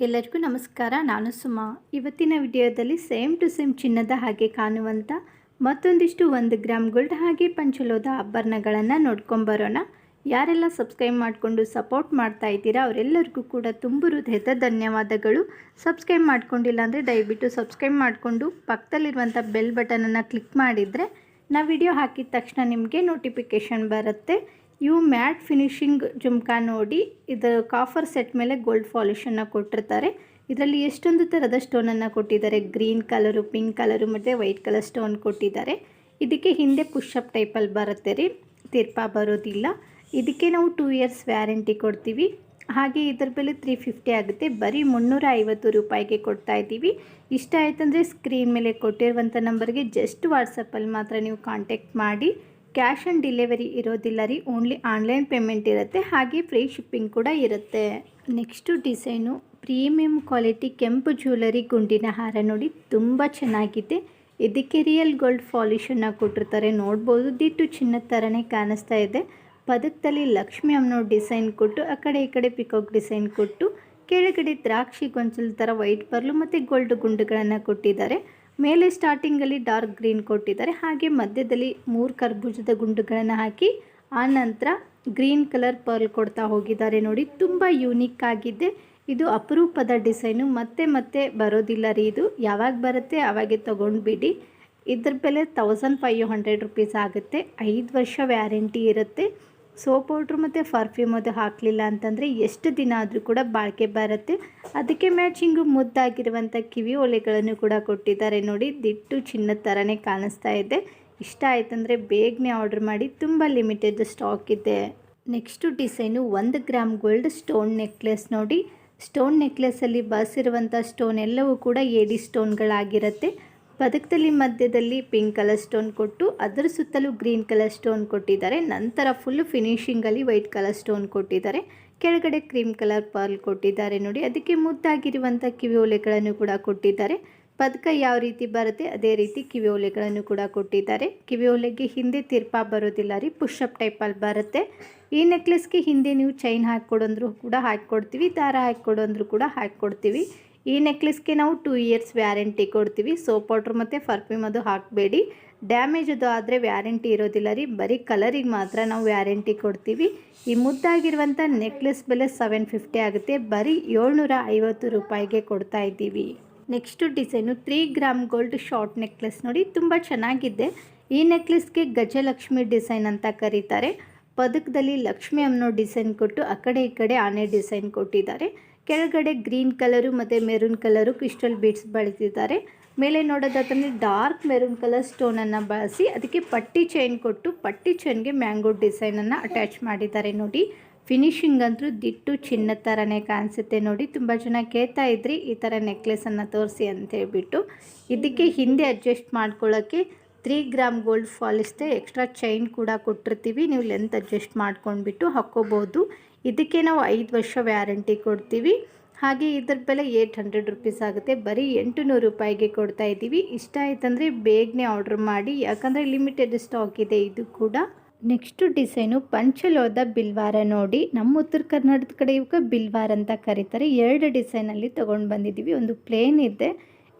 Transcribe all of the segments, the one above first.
ಎಲ್ಲರಿಗೂ ನಮಸ್ಕಾರ, ನಾನು ಸುಮಾ. ಇವತ್ತಿನ ವಿಡಿಯೋದಲ್ಲಿ ಸೇಮ್ ಟು ಸೇಮ್ ಚಿನ್ನದ ಹಾಗೆ ಕಾಣುವಂಥ ಮತ್ತೊಂದಿಷ್ಟು ಒಂದು ಗ್ರಾಮ್ ಗೋಲ್ಡ್ ಹಾಗೆ ಪಂಚಲೋದ ಆಭರಣಗಳನ್ನು ನೋಡ್ಕೊಂಬರೋಣ ಯಾರೆಲ್ಲ ಸಬ್ಸ್ಕ್ರೈಬ್ ಮಾಡಿಕೊಂಡು ಸಪೋರ್ಟ್ ಮಾಡ್ತಾ ಇದ್ದೀರಾ, ಅವರೆಲ್ಲರಿಗೂ ಕೂಡ ತುಂಬ ಹೃದಯದ ಧನ್ಯವಾದಗಳು. ಸಬ್ಸ್ಕ್ರೈಬ್ ಮಾಡ್ಕೊಂಡಿಲ್ಲ ಅಂದರೆ ದಯವಿಟ್ಟು ಸಬ್ಸ್ಕ್ರೈಬ್ ಮಾಡಿಕೊಂಡು ಪಕ್ಕದಲ್ಲಿರುವಂಥ ಬೆಲ್ ಬಟನನ್ನು ಕ್ಲಿಕ್ ಮಾಡಿದರೆ, ನಾವು ವಿಡಿಯೋ ಹಾಕಿದ ತಕ್ಷಣ ನಿಮಗೆ ನೋಟಿಫಿಕೇಷನ್ ಬರುತ್ತೆ. ಇವು ಮ್ಯಾಟ್ ಫಿನಿಶಿಂಗ್ ಜುಮ್ಕಾ ನೋಡಿ, ಇದು ಕಾಫರ್ ಸೆಟ್ ಮೇಲೆ ಗೋಲ್ಡ್ ಪಾಲಿಷನ್ನು ಕೊಟ್ಟಿರ್ತಾರೆ. ಇದರಲ್ಲಿ ಎಷ್ಟೊಂದು ಥರದ ಸ್ಟೋನನ್ನು ಕೊಟ್ಟಿದ್ದಾರೆ. ಗ್ರೀನ್ ಕಲರು, ಪಿಂಕ್ ಕಲರು ಮತ್ತು ವೈಟ್ ಕಲರ್ ಸ್ಟೋನ್ ಕೊಟ್ಟಿದ್ದಾರೆ. ಇದಕ್ಕೆ ಹಿಂದೆ ಪುಷಪ್ ಟೈಪಲ್ಲಿ ಬರುತ್ತೆ ರೀ. ತೀರ್ಪ ಬರೋದಿಲ್ಲ. ಇದಕ್ಕೆ ನಾವು ಟೂ ಇಯರ್ಸ್ ವ್ಯಾರಂಟಿ ಕೊಡ್ತೀವಿ. ಹಾಗೆ ಇದರ ಬೆಲೆ ತ್ರೀ ಫಿಫ್ಟಿ ಆಗುತ್ತೆ. ಬರೀ ಮುನ್ನೂರ ಐವತ್ತು ರೂಪಾಯಿಗೆ ಕೊಡ್ತಾ ಇದ್ದೀವಿ. ಇಷ್ಟ ಆಯ್ತಂದರೆ ಸ್ಕ್ರೀನ್ ಮೇಲೆ ಕೊಟ್ಟಿರುವಂಥ ನಂಬರ್ಗೆ ಜಸ್ಟ್ ವಾಟ್ಸಪ್ಪಲ್ಲಿ ಮಾತ್ರ ನೀವು ಕಾಂಟ್ಯಾಕ್ಟ್ ಮಾಡಿ. ಕ್ಯಾಶ್ ಆನ್ ಡೆಲಿವರಿ ಇರೋದಿಲ್ಲ ರೀ, ಓನ್ಲಿ ಆನ್ಲೈನ್ ಪೇಮೆಂಟ್ ಇರುತ್ತೆ, ಹಾಗೆ ಫ್ರೀ ಶಿಪ್ಪಿಂಗ್ ಕೂಡ ಇರುತ್ತೆ. ನೆಕ್ಸ್ಟು ಡಿಸೈನು, ಪ್ರೀಮಿಯಂ ಕ್ವಾಲಿಟಿ ಕೆಂಪು ಜ್ಯುವೆಲರಿ ಗುಂಡಿನ ಹಾರ ನೋಡಿ ತುಂಬ ಚೆನ್ನಾಗಿದೆ. ಇದಕ್ಕೆ ರಿಯಲ್ ಗೋಲ್ಡ್ ಪಾಲಿಷನ್ನು ಕೊಟ್ಟಿರ್ತಾರೆ. ನೋಡ್ಬೋದು, ದಿಟ್ಟು ಚಿನ್ನದ ಥರನೇ ಕಾಣಿಸ್ತಾ ಇದೆ. ಪದಕದಲ್ಲಿ ಲಕ್ಷ್ಮಿ ಅಮ್ಮನ ಡಿಸೈನ್ ಕೊಟ್ಟು, ಆ ಕಡೆ ಈ ಕಡೆ ಪಿಕಾಕ್ ಡಿಸೈನ್ ಕೊಟ್ಟು, ಕೆಳಗಡೆ ದ್ರಾಕ್ಷಿ ಗೊಂಚಲ ಥರ ವೈಟ್ ಪರ್ಲು ಮತ್ತು ಗೋಲ್ಡ್ ಗುಂಡುಗಳನ್ನು ಕೊಟ್ಟಿದ್ದಾರೆ. ಮೇಲೆ ಸ್ಟಾರ್ಟಿಂಗಲ್ಲಿ ಡಾರ್ಕ್ ಗ್ರೀನ್ ಕೊಟ್ಟಿದ್ದಾರೆ. ಹಾಗೆ ಮಧ್ಯದಲ್ಲಿ ಮೂರು ಕರ್ಬೂಜದ ಗುಂಡುಗಳನ್ನು ಹಾಕಿ, ಆ ನಂತರ ಗ್ರೀನ್ ಕಲರ್ ಪರ್ಲ್ ಕೊಡ್ತಾ ಹೋಗಿದ್ದಾರೆ ನೋಡಿ. ತುಂಬ ಯೂನಿಕ್ ಆಗಿದೆ. ಇದು ಅಪರೂಪದ ಡಿಸೈನು ಮತ್ತೆ ಮತ್ತೆ ಬರೋದಿಲ್ಲ ರೀ ಇದು. ಯಾವಾಗ ಬರುತ್ತೆ ಆವಾಗೆ ತೊಗೊಂಡ್ಬಿಡಿ. ಇದ್ರ ಬೆಲೆ ತೌಸಂಡ್ ಫೈವ್ ಹಂಡ್ರೆಡ್ ರುಪೀಸ್ ಆಗುತ್ತೆ. ಐದು ವರ್ಷ ವ್ಯಾರಂಟಿ ಇರುತ್ತೆ. ಸೋಪ್ ಪೌಡ್ರು ಮತ್ತು ಪರ್ಫ್ಯೂಮ್ ಅದು ಹಾಕಲಿಲ್ಲ ಅಂತಂದರೆ ಎಷ್ಟು ದಿನ ಆದರೂ ಕೂಡ ಬಾಳಿಕೆ ಬರುತ್ತೆ. ಅದಕ್ಕೆ ಮ್ಯಾಚಿಂಗು ಮುದ್ದಾಗಿರುವಂಥ ಕಿವಿ ಒಲೆಗಳನ್ನು ಕೂಡ ಕೊಟ್ಟಿದ್ದಾರೆ ನೋಡಿ. ದಿಟ್ಟು ಚಿನ್ನದ ಥರನೇ ಕಾಣಿಸ್ತಾ ಇದೆ. ಇಷ್ಟ ಆಯ್ತಂದರೆ ಬೇಗನೆ ಆರ್ಡ್ರ್ ಮಾಡಿ. ತುಂಬ ಲಿಮಿಟೆಡ್ ಸ್ಟಾಕ್ ಇದೆ. ನೆಕ್ಸ್ಟು ಡಿಸೈನು ಒಂದು ಗ್ರಾಮ್ ಗೋಲ್ಡ್ ಸ್ಟೋನ್ ನೆಕ್ಲೆಸ್ ನೋಡಿ. ಸ್ಟೋನ್ ನೆಕ್ಲೆಸಲ್ಲಿ ಇರುವಂಥ ಸ್ಟೋನ್ ಎಲ್ಲವೂ ಕೂಡ ಏಡಿ ಸ್ಟೋನ್ಗಳಾಗಿರುತ್ತೆ ಪದಕದಲ್ಲಿ ಮಧ್ಯದಲ್ಲಿ ಪಿಂಕ್ ಕಲರ್ ಸ್ಟೋನ್ ಕೊಟ್ಟು, ಅದರ ಸುತ್ತಲೂ ಗ್ರೀನ್ ಕಲರ್ ಸ್ಟೋನ್ ಕೊಟ್ಟಿದ್ದಾರೆ. ನಂತರ ಫುಲ್ ಫಿನಿಶಿಂಗಲ್ಲಿ ವೈಟ್ ಕಲರ್ ಸ್ಟೋನ್ ಕೊಟ್ಟಿದ್ದಾರೆ. ಕೆಳಗಡೆ ಕ್ರೀಮ್ ಕಲರ್ ಪರ್ಲ್ ಕೊಟ್ಟಿದ್ದಾರೆ ನೋಡಿ. ಅದಕ್ಕೆ ಮುದ್ದಾಗಿರುವಂಥ ಕಿವಿ ಓಲೆಗಳನ್ನು ಕೂಡ ಕೊಟ್ಟಿದ್ದಾರೆ. ಪದಕ ಯಾವ ರೀತಿ ಬರುತ್ತೆ, ಅದೇ ರೀತಿ ಕಿವಿ ಓಲೆಗಳನ್ನು ಕೂಡ ಕೊಟ್ಟಿದ್ದಾರೆ. ಕಿವಿ ಓಲೆಗೆ ಹಿಂದೆ ತಿರ್ಪಾ ಬರೋದಿಲ್ಲ ರೀ ಪುಷಪ್ ಟೈಪಲ್ಲಿ ಬರುತ್ತೆ. ಈ ನೆಕ್ಲೆಸ್ಗೆ ಹಿಂದೆ ನೀವು ಚೈನ್ ಹಾಕ್ಕೊಡಂದ್ರು ಕೂಡ ಹಾಕ್ಕೊಡ್ತೀವಿ, ದಾರ ಹಾಕಿಕೊಡಂದ್ರು ಕೂಡ ಹಾಕಿಕೊಡ್ತೀವಿ. ಈ ನೆಕ್ಲೆಸ್ಗೆ ನಾವು ಟೂ ಇಯರ್ಸ್ ವ್ಯಾರಂಟಿ ಕೊಡ್ತೀವಿ. ಸೋಪ್ ಪೌಡ್ರ್ ಮತ್ತು ಫರ್ಫ್ಯೂಮ್ ಅದು ಹಾಕಬೇಡಿ. ಡ್ಯಾಮೇಜ್ ಅದು ಆದರೆ ವ್ಯಾರಂಟಿ ಇರೋದಿಲ್ಲ ರೀ. ಬರೀ ಕಲರಿಗೆ ಮಾತ್ರ ನಾವು ವ್ಯಾರಂಟಿ ಕೊಡ್ತೀವಿ. ಈ ಮುದ್ದಾಗಿರುವಂಥ ನೆಕ್ಲೆಸ್ ಬೆಲೆ ಸೆವೆನ್ ಫಿಫ್ಟಿ ಆಗುತ್ತೆ. ಬರೀ ಏಳ್ನೂರ ಐವತ್ತು ರೂಪಾಯಿಗೆ ಕೊಡ್ತಾ ಇದ್ದೀವಿ. Next design three gram gold short necklace ನೋಡಿ ತುಂಬ ಚೆನ್ನಾಗಿದೆ. ಈ ನೆಕ್ಲೆಸ್ಗೆ ಗಜಲಕ್ಷ್ಮಿ ಡಿಸೈನ್ ಅಂತ ಕರೀತಾರೆ. ಪದಕದಲ್ಲಿ ಲಕ್ಷ್ಮಿ ಅನ್ನೋ ಡಿಸೈನ್ ಕೊಟ್ಟು ಆ ಕಡೆ ಈ ಕಡೆ ಆನೆ ಡಿಸೈನ್ ಕೊಟ್ಟಿದ್ದಾರೆ. ಕೆಳಗಡೆ ಗ್ರೀನ್ ಕಲರು ಮತ್ತು ಮೆರೂನ್ ಕಲರು ಕ್ರಿಸ್ಟಲ್ ಬೀಡ್ಸ್ ಬಳಸಿದ್ದಾರೆ ಮೇಲೆ ನೋಡೋದಾದ್ರೆ ಡಾರ್ಕ್ ಮೆರೂನ್ ಕಲರ್ ಸ್ಟೋನನ್ನು ಬಳಸಿ ಅದಕ್ಕೆ ಪಟ್ಟಿ ಚೈನ್ ಕೊಟ್ಟು ಪಟ್ಟಿ ಚೈನ್ಗೆ ಮ್ಯಾಂಗೋ ಡಿಸೈನನ್ನು ಅಟ್ಯಾಚ್ ಮಾಡಿದ್ದಾರೆ ನೋಡಿ. ಫಿನಿಶಿಂಗ್ ಅಂತೂ ದಿಟ್ಟು ಚಿನ್ನ ಥರನೇ ಕಾಣಿಸುತ್ತೆ ನೋಡಿ. ತುಂಬ ಜನ ಕೇಳ್ತಾ ಇದ್ರಿ ಈ ಥರ ನೆಕ್ಲೆಸನ್ನು ತೋರಿಸಿ ಅಂತ ಹೇಳ್ಬಿಟ್ಟು. ಇದಕ್ಕೆ ಹಿಂದೆ ಅಡ್ಜಸ್ಟ್ ಮಾಡ್ಕೊಳ್ಳೋಕ್ಕೆ ತ್ರೀ ಗ್ರಾಮ್ ಗೋಲ್ಡ್ ಫಾಲಿಸ್ತೆ ಎಕ್ಸ್ಟ್ರಾ ಚೈನ್ ಕೂಡ ಕೊಟ್ಟಿರ್ತೀವಿ. ನೀವು ಲೆಂತ್ ಅಡ್ಜಸ್ಟ್ ಮಾಡ್ಕೊಂಡ್ಬಿಟ್ಟು ಹಾಕ್ಕೋಬೋದು. ಇದಕ್ಕೆ ನಾವು ಐದು ವರ್ಷ ವ್ಯಾರಂಟಿ ಕೊಡ್ತೀವಿ. ಹಾಗೆ ಇದ್ರ ಬೆಲೆ ಏಯ್ಟ್ ಹಂಡ್ರೆಡ್ ರುಪೀಸ್ ಆಗುತ್ತೆ. ಬರೀ ಎಂಟು ನೂರು ರೂಪಾಯಿಗೆ ಕೊಡ್ತಾ ಇದ್ದೀವಿ. ಇಷ್ಟ ಆಯ್ತಂದರೆ ಬೇಗನೆ ಆರ್ಡ್ರ್ ಮಾಡಿ. ಯಾಕಂದರೆ ಲಿಮಿಟೆಡ್ ಸ್ಟಾಕ್ ಇದೆ ಇದು ಕೂಡ. ನೆಕ್ಸ್ಟು ಡಿಸೈನು ಪಂಚಲೋದ ಬಿಲ್ವಾರ ನೋಡಿ. ನಮ್ಮ ಉತ್ತರ ಕರ್ನಾಟಕದ ಕಡೆ ಇವಕ್ಕೆ ಬಿಲ್ವಾರ ಅಂತ ಕರೀತಾರೆ. ಎರಡು ಡಿಸೈನಲ್ಲಿ ತೊಗೊಂಡು ಬಂದಿದ್ದೀವಿ. ಒಂದು ಪ್ಲೇನ್ ಇದೆ.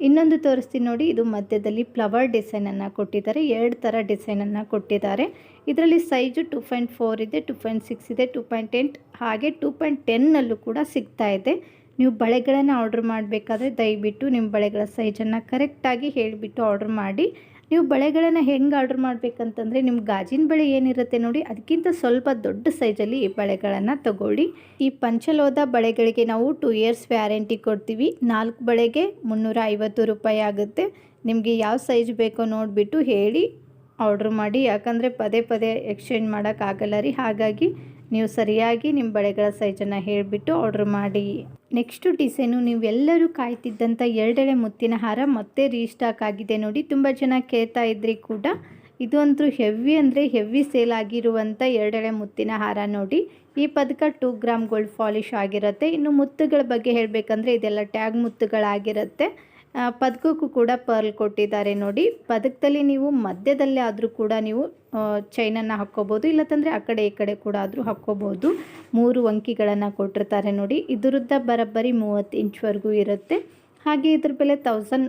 ಇನ್ನೊಂದು ತೋರಿಸ್ತೀನಿ ನೋಡಿ, ಇದು ಮಧ್ಯದಲ್ಲಿ ಫ್ಲವರ್ ಡಿಸೈನನ್ನು ಕೊಟ್ಟಿದ್ದಾರೆ, ಎರಡು ಥರ ಡಿಸೈನನ್ನು ಕೊಟ್ಟಿದ್ದಾರೆ. ಇದರಲ್ಲಿ ಸೈಜು ಟು ಪಾಯಿಂಟ್ ಫೋರ್ ಇದೆ ಟು ಪಾಯಿಂಟ್ ಸಿಕ್ಸ್ ಇದೆ ಟು ಪಾಯಿಂಟ್ ಎಂಟ್ ಹಾಗೆ ಟೂ ಪಾಯಿಂಟ್ ಟೆನ್ನಲ್ಲೂ ಕೂಡ ಸಿಗ್ತಾ ಇದೆ. ನೀವು ಬಳೆಗಳನ್ನು ಆರ್ಡ್ರ್ ಮಾಡಬೇಕಾದ್ರೆ ದಯವಿಟ್ಟು ನಿಮ್ಮ ಬಳೆಗಳ ಸೈಜನ್ನು ಕರೆಕ್ಟಾಗಿ ಹೇಳಿಬಿಟ್ಟು ಆರ್ಡ್ರ್ ಮಾಡಿ. ನೀವು ಬಳೆಗಳನ್ನು ಹೆಂಗೆ ಆರ್ಡ್ರ್ ಮಾಡಬೇಕಂತಂದರೆ ನಿಮ್ಮ ಗಾಜಿನ ಬಳೆ ಏನಿರುತ್ತೆ ನೋಡಿ, ಅದಕ್ಕಿಂತ ಸ್ವಲ್ಪ ದೊಡ್ಡ ಸೈಜಲ್ಲಿ ಈ ಬಳೆಗಳನ್ನು ತಗೊಳ್ಳಿ. ಈ ಪಂಚಲೋದ ಬಳೆಗಳಿಗೆ ನಾವು ಟೂ ಇಯರ್ಸ್ ವ್ಯಾರಂಟಿ ಕೊಡ್ತೀವಿ. ನಾಲ್ಕು ಬಳೆಗೆ ಮುನ್ನೂರ ಐವತ್ತು ರೂಪಾಯಿ ಆಗುತ್ತೆ. ನಿಮಗೆ ಯಾವ ಸೈಜ್ ಬೇಕೋ ನೋಡಿಬಿಟ್ಟು ಹೇಳಿ ಆರ್ಡ್ರ್ ಮಾಡಿ. ಯಾಕಂದರೆ ಪದೇ ಪದೇ ಎಕ್ಸ್ಚೇಂಜ್ ಮಾಡೋಕ್ಕಾಗಲ್ಲ ರೀ. ಹಾಗಾಗಿ ನೀವು ಸರಿಯಾಗಿ ನಿಮ್ಮ ಬಳೆಗಳ ಸೈಜನ್ನು ಹೇಳಿಬಿಟ್ಟು ಆರ್ಡ್ರ್ ಮಾಡಿ. ನೆಕ್ಸ್ಟು ಡಿಸೈನು ನೀವೆಲ್ಲರೂ ಕಾಯ್ತಿದ್ದಂಥ ಎರಡೆಳೆ ಮುತ್ತಿನ ಹಾರ ಮತ್ತೆ ರೀಸ್ಟಾಕ್ ಆಗಿದೆ ನೋಡಿ. ತುಂಬ ಜನ ಕೇಳ್ತಾ ಇದ್ರಿ ಕೂಡ. ಇದು ಅಂತೂ ಹೆವಿ ಅಂದರೆ ಹೆವಿ ಸೇಲ್ ಆಗಿರುವಂಥ ಎರಡೆಳೆ ಮುತ್ತಿನ ಹಾರ ನೋಡಿ. ಈ ಪದಕ ಟೂ ಗ್ರಾಮ್ ಗೋಲ್ಡ್ ಪಾಲಿಶ್ ಆಗಿರುತ್ತೆ. ಇನ್ನು ಮುತ್ತುಗಳ ಬಗ್ಗೆ ಹೇಳಬೇಕಂದ್ರೆ ಇದೆಲ್ಲ ಟ್ಯಾಗ್ ಮುತ್ತುಗಳಾಗಿರುತ್ತೆ. ಪದಕಕ್ಕೂ ಕೂಡ ಪರ್ಲ್ ಕೊಟ್ಟಿದ್ದಾರೆ ನೋಡಿ. ಪದಕದಲ್ಲಿ ನೀವು ಮಧ್ಯದಲ್ಲೇ ಆದರೂ ಕೂಡ ನೀವು ಚೈನನ್ನು ಹಾಕ್ಕೋಬೋದು, ಇಲ್ಲತ್ತಂದರೆ ಆ ಕಡೆ ಈ ಕಡೆ ಕೂಡ ಆದರೂ ಹಾಕ್ಕೋಬೋದು. ಮೂರು ಅಂಕಿಗಳನ್ನು ಕೊಟ್ಟಿರ್ತಾರೆ ನೋಡಿ. ಇದರದ್ದ ಬರೋಬ್ಬರಿ ಮೂವತ್ತು ಇಂಚ್ವರೆಗೂ ಇರುತ್ತೆ. ಹಾಗೆ ಇದ್ರ ಬೆಲೆ ತೌಸಂಡ್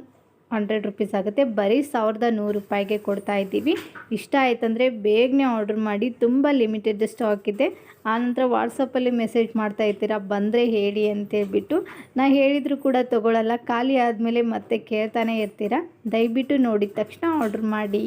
ಹಂಡ್ರೆಡ್ ರುಪೀಸ್ ಆಗುತ್ತೆ. ಬರೀ ಸಾವಿರದ ನೂರು ರೂಪಾಯಿಗೆ ಕೊಡ್ತಾ ಇದ್ದೀವಿ. ಇಷ್ಟ ಆಯ್ತಂದರೆ ಬೇಗನೆ ಆರ್ಡ್ರ್ ಮಾಡಿ. ತುಂಬ ಲಿಮಿಟೆಡ್ ಸ್ಟಾಕ್ ಇದೆ. ಆನಂತರ ವಾಟ್ಸಪ್ಪಲ್ಲಿ ಮೆಸೇಜ್ ಮಾಡ್ತಾ ಇರ್ತೀರಾ ಬಂದರೆ ಹೇಳಿ ಅಂತೇಳ್ಬಿಟ್ಟು ನಾ ಹೇಳಿದರೂ ಕೂಡ ತೊಗೊಳಲ್ಲ. ಖಾಲಿ ಆದಮೇಲೆ ಮತ್ತೆ ಕೇಳ್ತಾನೆ ಇರ್ತೀರಾ? ದಯವಿಟ್ಟು ನೋಡಿದ ತಕ್ಷಣ ಆರ್ಡ್ರ್ ಮಾಡಿ.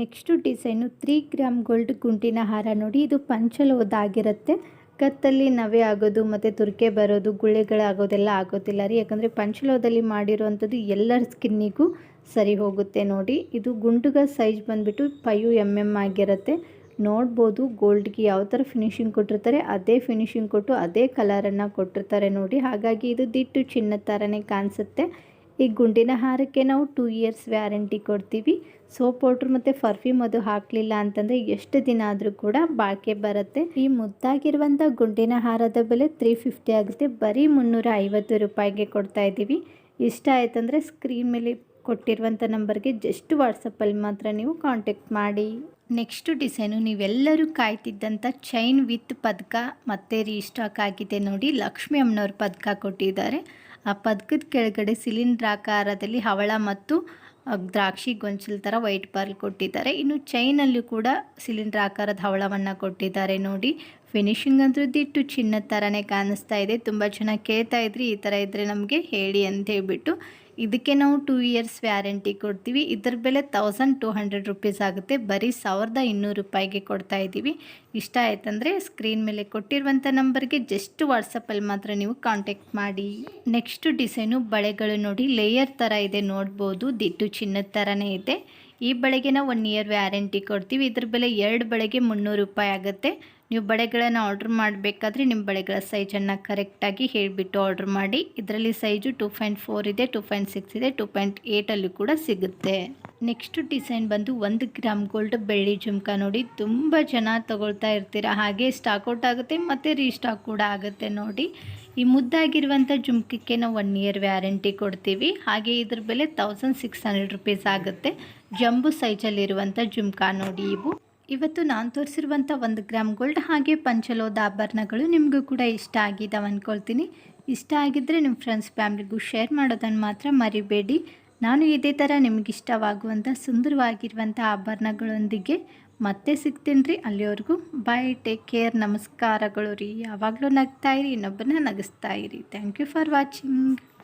Next design three gram gold ಗುಂಟಿನ ಹಾರ ನೋಡಿ. ಇದು ಪಂಚಲೋದಾಗಿರುತ್ತೆ ಕತ್ತಲ್ಲಿ ನವೆ ಆಗೋದು ಮತ್ತು ತುರ್ಕೆ ಬರೋದು ಗುಳ್ಳೆಗಳಾಗೋದೆಲ್ಲ ಆಗೋದಿಲ್ಲ ರೀ. ಯಾಕಂದರೆ ಪಂಚಲೋದಲ್ಲಿ ಮಾಡಿರುವಂಥದ್ದು ಎಲ್ಲರ ಸ್ಕಿನ್ನಿಗೂ ಸರಿ ಹೋಗುತ್ತೆ ನೋಡಿ. ಇದು ಗುಂಡುಗ ಸೈಜ್ ಬಂದುಬಿಟ್ಟು ಫೈವ್ ಎಂ ಎಂ ಆಗಿರುತ್ತೆ. ನೋಡ್ಬೋದು ಗೋಲ್ಡ್ಗೆ ಯಾವ ಥರ ಫಿನಿಶಿಂಗ್ ಕೊಟ್ಟಿರ್ತಾರೆ, ಅದೇ ಫಿನಿಶಿಂಗ್ ಕೊಟ್ಟು ಅದೇ ಕಲರನ್ನು ಕೊಟ್ಟಿರ್ತಾರೆ ನೋಡಿ. ಹಾಗಾಗಿ ಇದು ದಿಟ್ಟು ಚಿನ್ನದ ಥರನೇ ಕಾಣಿಸುತ್ತೆ. ಈ ಗುಂಡಿನ ಹಾರಕ್ಕೆ ನಾವು ಟೂ ಇಯರ್ಸ್ ವ್ಯಾರಂಟಿ ಕೊಡ್ತೀವಿ. ಸೋಪ್ ಪೌಡ್ರ್ ಮತ್ತು ಪರ್ಫ್ಯೂಮ್ ಅದು ಹಾಕಲಿಲ್ಲ ಅಂತಂದರೆ ಎಷ್ಟು ದಿನ ಆದರೂ ಕೂಡ ಬಾಳಿಕೆ ಬರುತ್ತೆ. ಈ ಮುದ್ದಾಗಿರುವಂಥ ಗುಂಡಿನ ಹಾರದ ಬೆಲೆ ತ್ರೀ ಫಿಫ್ಟಿ ಆಗುತ್ತೆ. ಬರೀ ಮುನ್ನೂರ ಐವತ್ತು ರೂಪಾಯಿಗೆ ಕೊಡ್ತಾ ಇದ್ದೀವಿ. ಇಷ್ಟ ಆಯ್ತಂದರೆ ಸ್ಕ್ರೀನ್ ಮೇಲೆ ಕೊಟ್ಟಿರುವಂಥ ನಂಬರ್ಗೆ ಜಸ್ಟ್ ವಾಟ್ಸಪ್ಪಲ್ಲಿ ಮಾತ್ರ ನೀವು ಕಾಂಟ್ಯಾಕ್ಟ್ ಮಾಡಿ. ನೆಕ್ಸ್ಟ್ ಡಿಸೈನು ನೀವೆಲ್ಲರೂ ಕಾಯ್ತಿದ್ದಂಥ ಚೈನ್ ವಿತ್ ಪದಕ ಮತ್ತೆ ರೀಸ್ಟಾಕ್ ಆಗಿದೆ ನೋಡಿ. ಲಕ್ಷ್ಮಿ ಅಮ್ಮನವ್ರ ಪದಕ ಕೊಟ್ಟಿದ್ದಾರೆ. ಆ ಪದಕದ ಕೆಳಗಡೆ ಸಿಲಿಂಡ್ರಾಕಾರದಲ್ಲಿ ಹವಳ ಮತ್ತು ದ್ರಾಕ್ಷಿ ಗೊಂಚಲ್ ಥರ ವೈಟ್ ಪರ್ಲ್ ಕೊಟ್ಟಿದ್ದಾರೆ. ಇನ್ನು ಚೈನಲ್ಲೂ ಕೂಡ ಸಿಲಿಂಡರ್ ಆಕಾರದ ಹವಳವನ್ನು ಕೊಟ್ಟಿದ್ದಾರೆ ನೋಡಿ. ಫಿನಿಶಿಂಗ್ ಅಂತೂ ದಿಟ್ಟು ಚಿನ್ನದ ಥರನೇ ಕಾಣಿಸ್ತಾ ಇದೆ. ತುಂಬ ಚೆನ್ನಾಗಿ ಕೇಳ್ತಾ ಇದ್ರಿ, ಈ ಥರ ಇದ್ದರೆ ನಮಗೆ ಹೇಳಿ ಅಂತ ಹೇಳ್ಬಿಟ್ಟು ಇದಕ್ಕೆ ನಾವು ಟೂ ಇಯರ್ಸ್ ವ್ಯಾರಂಟಿ ಕೊಡ್ತೀವಿ. ಇದ್ರ ಬೆಲೆ ತೌಸಂಡ್ ಟೂ ಹಂಡ್ರೆಡ್ ರುಪೀಸ್ ಆಗುತ್ತೆ. ಬರೀ ಸಾವಿರದ ಇನ್ನೂರು ರೂಪಾಯಿಗೆ ಕೊಡ್ತಾ ಇದ್ದೀವಿ. ಇಷ್ಟ ಆಯ್ತಂದರೆ ಸ್ಕ್ರೀನ್ ಮೇಲೆ ಕೊಟ್ಟಿರುವಂಥ ನಂಬರ್ಗೆ ಜಸ್ಟ್ ವಾಟ್ಸಪ್ಪಲ್ಲಿ ಮಾತ್ರ ನೀವು ಕಾಂಟ್ಯಾಕ್ಟ್ ಮಾಡಿ. ನೆಕ್ಸ್ಟ್ ಡಿಸೈನು ಬಳೆಗಳು ನೋಡಿ ಲೇಯರ್ ಥರ ಇದೆ ನೋಡ್ಬೋದು. ದಿಟ್ಟು ಚಿನ್ನದ ಥರನೇ ಇದೆ. ಈ ಬಳೆಗೆ ನಾವು ಒನ್ ಇಯರ್ ವ್ಯಾರಂಟಿ ಕೊಡ್ತೀವಿ. ಇದ್ರ ಬೆಲೆ ಎರಡು ಬಳೆಗೆ ಮುನ್ನೂರು ರೂಪಾಯಿ ಆಗುತ್ತೆ. ನೀವು ಬಳೆಗಳನ್ನು ಆರ್ಡ್ರ್ ಮಾಡಬೇಕಾದ್ರೆ ನಿಮ್ಮ ಬಳೆಗಳ ಸೈಜನ್ನು ಕರೆಕ್ಟಾಗಿ ಹೇಳಿಬಿಟ್ಟು ಆರ್ಡ್ರ್ ಮಾಡಿ. ಇದರಲ್ಲಿ ಸೈಜು ಟೂ ಪಾಯಿಂಟ್ ಫೋರ್ ಇದೆ ಟೂ ಪಾಯಿಂಟ್ ಸಿಕ್ಸ್ ಇದೆ ಟೂ ಪಾಯಿಂಟ್ ಏಯ್ಟಲ್ಲೂ ಕೂಡ ಸಿಗುತ್ತೆ. ನೆಕ್ಸ್ಟ್ ಡಿಸೈನ್ ಬಂದು ಒಂದು ಗ್ರಾಮ್ ಗೋಲ್ಡ್ ಬೆಳ್ಳಿ ಜುಮ್ಕ ನೋಡಿ. ತುಂಬ ಜನ ತಗೊಳ್ತಾ ಇರ್ತೀರ. ಹಾಗೆ ಸ್ಟಾಕ್ ಔಟ್ ಆಗುತ್ತೆ ಮತ್ತು ರೀಸ್ಟಾಕ್ ಕೂಡ ಆಗುತ್ತೆ ನೋಡಿ. ಈ ಮುದ್ದಾಗಿರುವಂಥ ಜುಮ್ಕಕ್ಕೆ ನಾವು ಒನ್ ಇಯರ್ ವ್ಯಾರಂಟಿ ಕೊಡ್ತೀವಿ. ಹಾಗೆ ಇದ್ರ ಬೆಲೆ ತೌಸಂಡ್ ಸಿಕ್ಸ್ ಹಂಡ್ರೆಡ್ ರುಪೀಸ್ ಆಗುತ್ತೆ. ಜಂಬು ಸೈಜಲ್ಲಿರುವಂಥ ಜುಮ್ಕಾ ನೋಡಿ ಇವು. ಇವತ್ತು ನಾನು ತೋರಿಸಿರುವಂಥ ಒಂದು ಗ್ರಾಮ್ ಗೋಲ್ಡ್ ಹಾಗೆ ಪಂಚಲೋದ ಆಭರಣಗಳು ನಿಮಗೂ ಕೂಡ ಇಷ್ಟ ಆಗಿದ್ದಾವೆ ಅಂದ್ಕೊಳ್ತೀನಿ ಇಷ್ಟ ಆಗಿದ್ದರೆ ನಿಮ್ಮ ಫ್ರೆಂಡ್ಸ್ ಫ್ಯಾಮ್ಲಿಗೂ ಶೇರ್ ಮಾಡೋದನ್ನು ಮಾತ್ರ ಮರಿಬೇಡಿ. ನಾನು ಇದೇ ಥರ ನಿಮ್ಗೆ ಇಷ್ಟವಾಗುವಂಥ ಸುಂದರವಾಗಿರುವಂಥ ಆಭರಣಗಳೊಂದಿಗೆ ಮತ್ತೆ ಸಿಗ್ತೀನಿ ರೀ ಅಲ್ಲಿವರೆಗೂ ಬಾಯ್ ಟೇಕ್ ಕೇರ್ ನಮಸ್ಕಾರಗಳು ರೀ. ಯಾವಾಗಲೂ ನಗ್ತಾಯಿರಿ ಇನ್ನೊಬ್ಬರನ್ನ ನಗಿಸ್ತಾಯಿರಿ ಥ್ಯಾಂಕ್ ಯು ಫಾರ್ ವಾಚಿಂಗ್